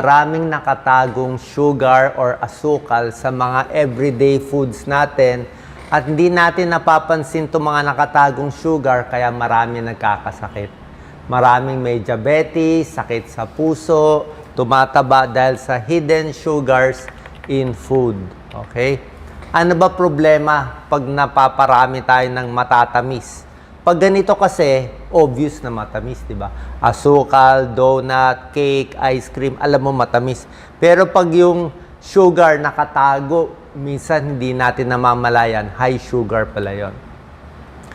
Maraming nakatagong sugar or asukal sa mga everyday foods natin at hindi natin napapansin itong mga nakatagong sugar kaya marami nagkakasakit. Maraming may diabetes, sakit sa puso, tumataba dahil sa hidden sugars in food. Okay? Ano ba problema pag napaparami tayo ng matatamis? Pag ganito kasi, obvious na matamis, di ba? Asukal, donut, cake, ice cream, alam mo matamis. Pero pag yung sugar nakatago, minsan hindi natin namamalayan, high sugar pala yon.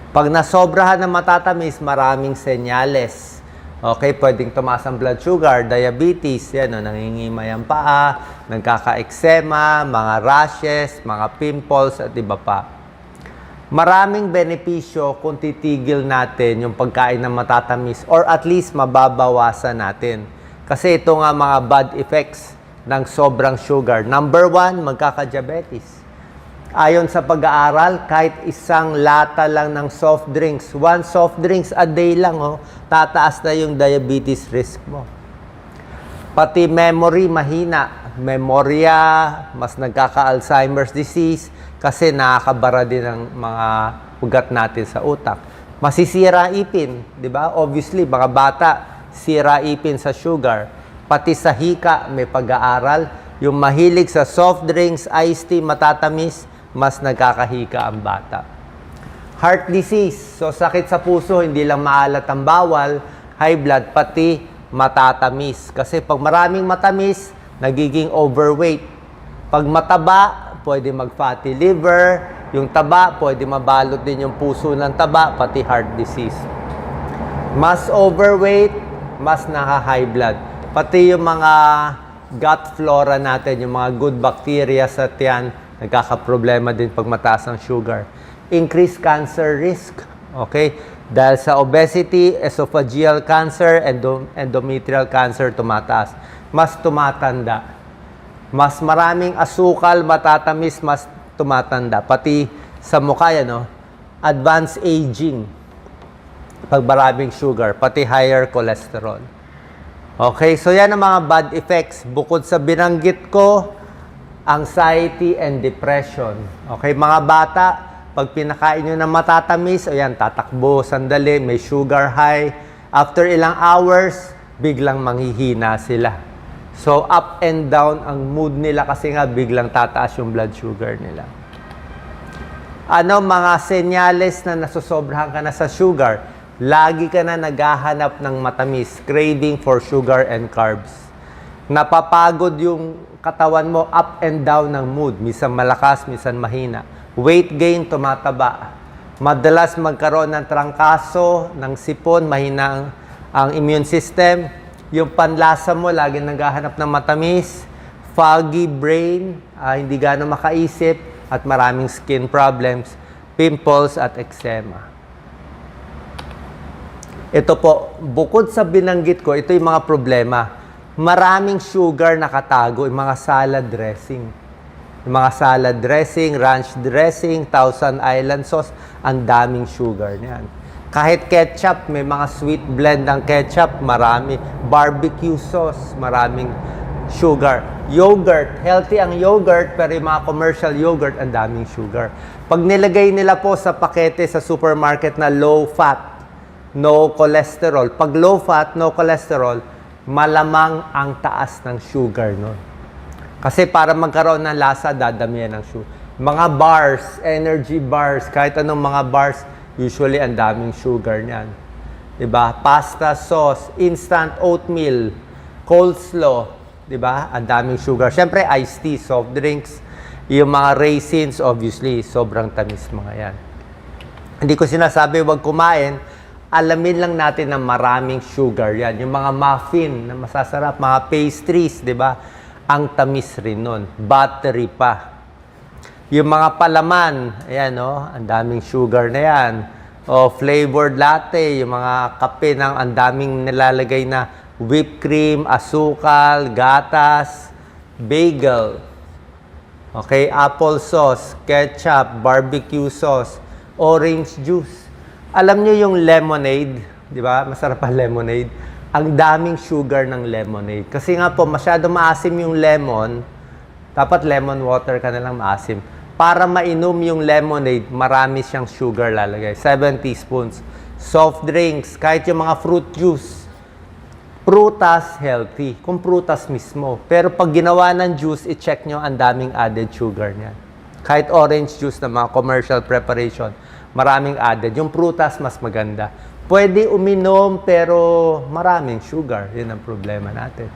Pag nasobrahan ng matatamis, maraming senyales. Okay, pwedeng tumaas ang blood sugar, diabetes, yan o, nangingimay ang paa, nagkaka-eksema, mga rashes, mga pimples, at iba pa. Maraming benepisyo kung titigil natin yung pagkain ng matatamis or at least mababawasan natin. Kasi ito nga mga bad effects ng sobrang sugar. Number one, magkaka-diabetes. Ayon sa pag-aaral, kahit isang lata lang ng soft drinks, one soft drinks a day lang, oh, tataas na yung diabetes risk mo. Pati memory, mahina. Memorya, mas nagkaka-Alzheimer's disease kasi nakakabara din ang mga ugat natin sa utak. Masisira ipin, di ba? Obviously, mga bata, sira ipin sa sugar. Pati sa hika, may pag-aaral. Yung mahilig sa soft drinks, iced tea, matatamis, mas nagkakahika ang bata. Heart disease. So sakit sa puso, hindi lang maalat ang bawal, high blood, pati matatamis. Kasi pag maraming matamis, nagiging overweight. Pag mataba, pwede mag-fatty liver. Yung taba, pwede mabalot din yung puso ng taba, pati heart disease. Mas overweight, mas naka-high blood. Pati yung mga gut flora natin, yung mga good bacteria sa tiyan, nagkakaproblema din pag mataas ang sugar. Increased cancer risk. Okay? Dahil sa obesity, esophageal cancer, endo- endometrial cancer tumataas. Mas tumatanda. Mas maraming asukal, matatamis, mas tumatanda. Pati sa mukha yan, no? advanced aging. Pag maraming sugar, pati higher cholesterol. Okay, so yan ang mga bad effects. Bukod sa binanggit ko, anxiety and depression. Okay, mga bata, pag pinakain nyo ng matatamis, o yan, tatakbo, sandali, may sugar high. After ilang hours, biglang manghihina sila. So, up and down ang mood nila kasi nga biglang tataas yung blood sugar nila. Ano mga senyales na nasosobrahan ka na sa sugar? Lagi ka na naghahanap ng matamis, craving for sugar and carbs. Napapagod yung katawan mo up and down ng mood. Minsan malakas, minsan mahina. Weight gain, tumataba. Madalas magkaroon ng trangkaso, ng sipon, mahina ang, ang immune system. Yung panlasa mo, lagi naghahanap ng matamis. Foggy brain, ah, hindi gano'ng makaisip, at maraming skin problems, pimples, at eczema. Ito po, bukod sa binanggit ko, ito yung mga problema. Maraming sugar nakatago, yung mga salad dressing. Yung mga salad dressing, ranch dressing, Thousand Island sauce, ang daming sugar niyan. Kahit ketchup, may mga sweet blend ng ketchup, marami. Barbecue sauce, maraming sugar. Yogurt, healthy ang yogurt, pero yung mga commercial yogurt, ang daming sugar. Pag nilagay nila po sa pakete sa supermarket na low fat, no cholesterol. Pag low fat, no cholesterol, malamang ang taas ng sugar nun. Kasi para magkaroon ng lasa, dadamihan ng sugar. Mga bars, energy bars, kahit anong mga bars, usually ang daming sugar niyan. 'Di ba? Pasta sauce, instant oatmeal, coleslaw, 'di ba? Ang daming sugar. Siyempre, iced tea, soft drinks, yung mga raisins, obviously, sobrang tamis mga 'yan. Hindi ko sinasabi wag kumain, alamin lang natin na maraming sugar 'yan. Yung mga muffin na masasarap, mga pastries, 'di ba? Ang tamis rin nun. Battery pa. Yung mga palaman, ayan no, ang daming sugar na yan. O flavored latte, yung mga kape ng ang daming nilalagay na whipped cream, asukal, gatas, bagel. Okay, apple sauce, ketchup, barbecue sauce, orange juice. Alam niyo yung lemonade, di ba? Masarap ang lemonade. ang daming sugar ng lemonade. Kasi nga po, masyado maasim yung lemon, dapat lemon water ka na lang maasim. Para mainom yung lemonade, marami siyang sugar lalagay. 7 teaspoons. Soft drinks, kahit yung mga fruit juice. Prutas, healthy. Kung prutas mismo. Pero pag ginawa ng juice, i-check nyo ang daming added sugar niyan. Kahit orange juice na mga commercial preparation, maraming added. Yung prutas, mas maganda. Pwede uminom, pero maraming sugar. Yun ang problema natin.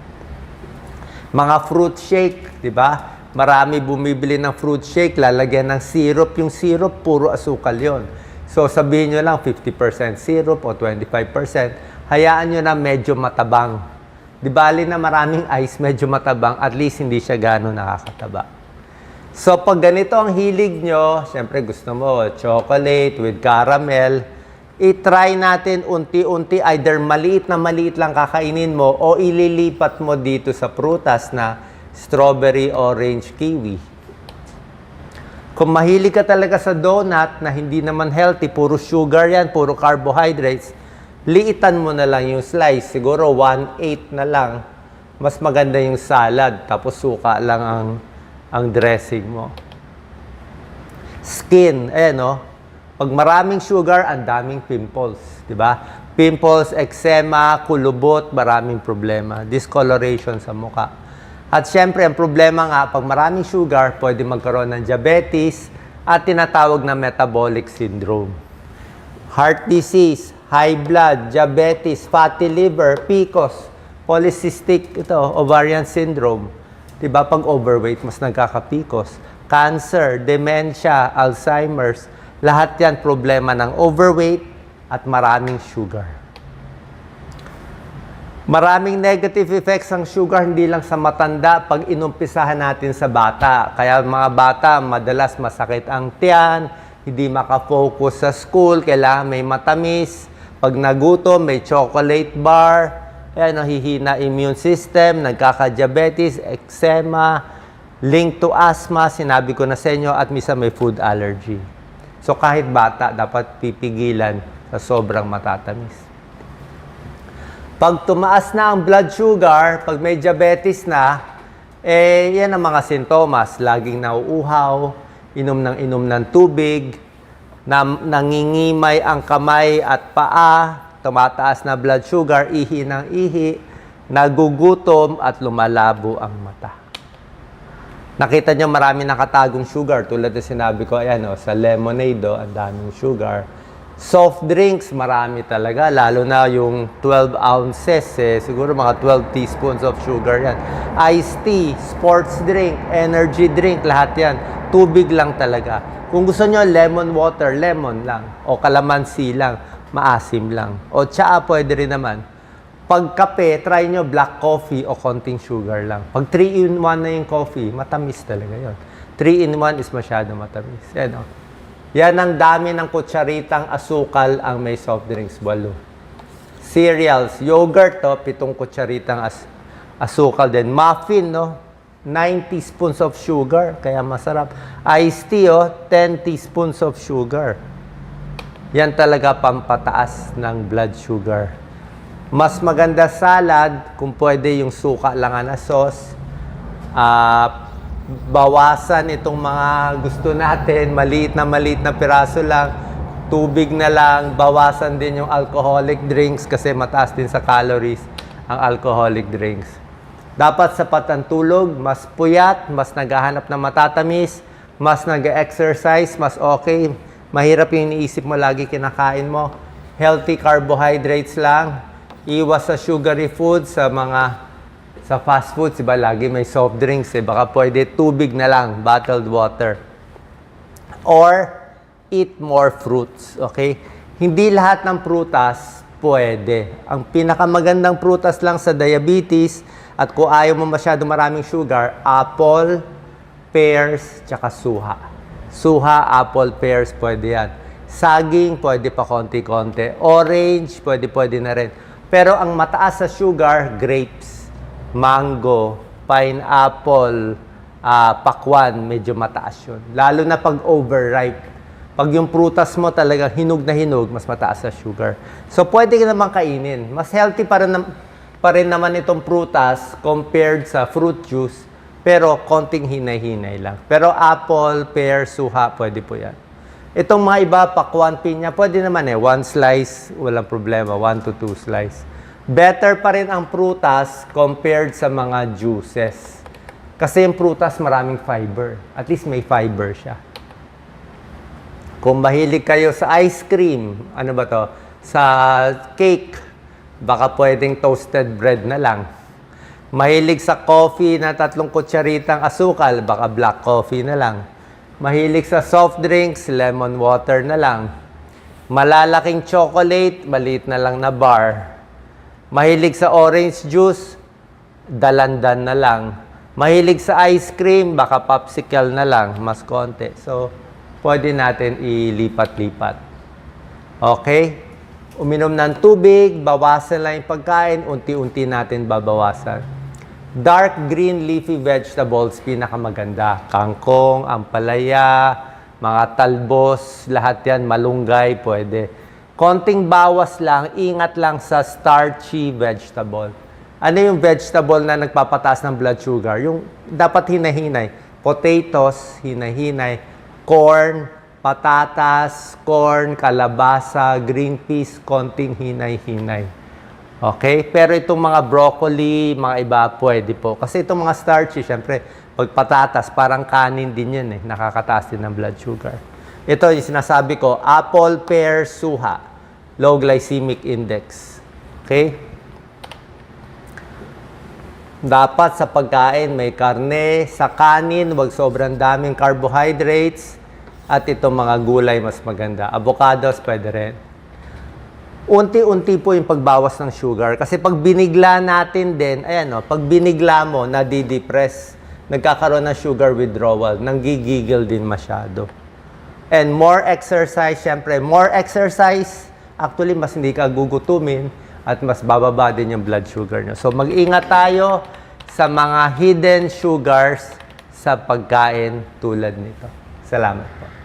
Mga fruit shake, di ba? Marami bumibili ng fruit shake, lalagyan ng syrup. Yung syrup, puro asukal yon. So sabihin nyo lang 50% syrup o 25%. Hayaan nyo na medyo matabang. Di bali na maraming ice, medyo matabang, at least hindi siya gano'n nakakataba. So pag ganito ang hilig nyo, syempre gusto mo chocolate with caramel, i-try natin unti-unti, either maliit na maliit lang kakainin mo o ililipat mo dito sa prutas na strawberry, orange, kiwi. Kung mahilig ka talaga sa donut na hindi naman healthy, puro sugar yan, puro carbohydrates, liitan mo na lang yung slice. Siguro 1-8 na lang. Mas maganda yung salad, tapos suka lang ang, ang dressing mo. Skin, eh no? Pag maraming sugar, ang daming pimples, di ba? Pimples, eczema, kulubot, maraming problema. Discoloration sa muka. At syempre, ang problema nga, pag maraming sugar, pwede magkaroon ng diabetes at tinatawag na metabolic syndrome. Heart disease, high blood, diabetes, fatty liver, PCOS, polycystic ito, ovarian syndrome. 'Di ba pag overweight mas nagkaka-PCOS, cancer, dementia, Alzheimer's, lahat 'yan problema ng overweight at maraming sugar. Maraming negative effects ang sugar hindi lang sa matanda pag inumpisahan natin sa bata. Kaya mga bata, madalas masakit ang tiyan, hindi makafocus sa school, kailangan may matamis. Pag nagutom, may chocolate bar, kaya nahihina immune system, nagkaka-diabetes, eczema, link to asthma, sinabi ko na sa inyo, at misa may food allergy. So kahit bata, dapat pipigilan sa sobrang matatamis. Pag tumaas na ang blood sugar, pag may diabetes na, eh, yan ang mga sintomas. Laging nauuhaw, inom ng inom ng tubig, na, nangingimay ang kamay at paa, tumataas na blood sugar, ihi ng ihi, nagugutom at lumalabo ang mata. Nakita nyo marami nakatagong sugar tulad na sinabi ko, ayan o, sa lemonade o, ang daming sugar. Soft drinks, marami talaga, lalo na yung 12 ounces, eh, siguro mga 12 teaspoons of sugar yan. Iced tea, sports drink, energy drink, lahat yan. Tubig lang talaga. Kung gusto nyo lemon water, lemon lang. O kalamansi lang, maasim lang. O tsaa pwede rin naman. Pag kape, try nyo black coffee o konting sugar lang. Pag 3-in-1 na yung coffee, matamis talaga yon. 3-in-1 is masyado matamis. Yan o. Yan ang dami ng kutsaritang asukal ang may soft drinks, walo. Cereals, yogurt to, pitong kutsaritang as asukal din. Muffin, no? 9 teaspoons of sugar, kaya masarap. Iced tea, oh, 10 teaspoons of sugar. Yan talaga pampataas ng blood sugar. Mas maganda salad kung pwede yung suka lang na sauce. Ah, bawasan itong mga gusto natin, maliit na maliit na piraso lang, tubig na lang, bawasan din yung alcoholic drinks kasi mataas din sa calories ang alcoholic drinks. Dapat sapat ang tulog, mas puyat, mas naghahanap ng matatamis, mas nag-exercise, mas okay. Mahirap yung iniisip mo lagi kinakain mo. Healthy carbohydrates lang. Iwas sa sugary foods, sa mga sa fast foods, iba lagi may soft drinks, eh. baka pwede tubig na lang, bottled water. Or, eat more fruits, okay? Hindi lahat ng prutas pwede. Ang pinakamagandang prutas lang sa diabetes, at kung ayaw mo masyado maraming sugar, apple, pears, tsaka suha. Suha, apple, pears, pwede yan. Saging, pwede pa konti-konti. Orange, pwede-pwede na rin. Pero ang mataas sa sugar, grapes mango, pineapple, ah, pakwan, medyo mataas yun. Lalo na pag overripe. Pag yung prutas mo talagang hinog na hinog, mas mataas sa sugar. So, pwede ka naman kainin. Mas healthy para na, pa rin naman itong prutas compared sa fruit juice, pero konting hinay-hinay lang. Pero apple, pear, suha, pwede po yan. Itong mga iba, pakwan, pinya, pwede naman eh. One slice, walang problema. One to two slice. Better pa rin ang prutas compared sa mga juices. Kasi yung prutas maraming fiber. At least may fiber siya. Kung mahilig kayo sa ice cream, ano ba to? Sa cake, baka pwedeng toasted bread na lang. Mahilig sa coffee na tatlong kutsaritang asukal, baka black coffee na lang. Mahilig sa soft drinks, lemon water na lang. Malalaking chocolate, maliit na lang na bar. Mahilig sa orange juice, dalandan na lang. Mahilig sa ice cream, baka popsicle na lang, mas konti. So, pwede natin ilipat-lipat. Okay? Uminom ng tubig, bawasan lang yung pagkain, unti-unti natin babawasan. Dark green leafy vegetables, pinakamaganda. Kangkong, ampalaya, mga talbos, lahat yan, malunggay, pwede. Konting bawas lang, ingat lang sa starchy vegetable. Ano yung vegetable na nagpapataas ng blood sugar? Yung dapat hinahinay. Potatoes, hinahinay. Corn, patatas, corn, kalabasa, green peas, konting hinay-hinay. Okay? Pero itong mga broccoli, mga iba, pwede po. Kasi itong mga starchy, syempre, pag patatas, parang kanin din yan eh. Nakakataas din ng blood sugar. Ito yung sinasabi ko, apple, pear, suha. Low glycemic index. Okay? Dapat sa pagkain may karne, sa kanin, wag sobrang daming carbohydrates, at itong mga gulay mas maganda. Avocados pwede rin. Unti-unti po yung pagbawas ng sugar. Kasi pag binigla natin din, ayan o, pag binigla mo, nadidepress, nagkakaroon ng sugar withdrawal, nanggigigil din masyado. And more exercise, syempre, more exercise, actually, mas hindi ka gugutumin at mas bababa din yung blood sugar nyo. So, mag-ingat tayo sa mga hidden sugars sa pagkain tulad nito. Salamat po.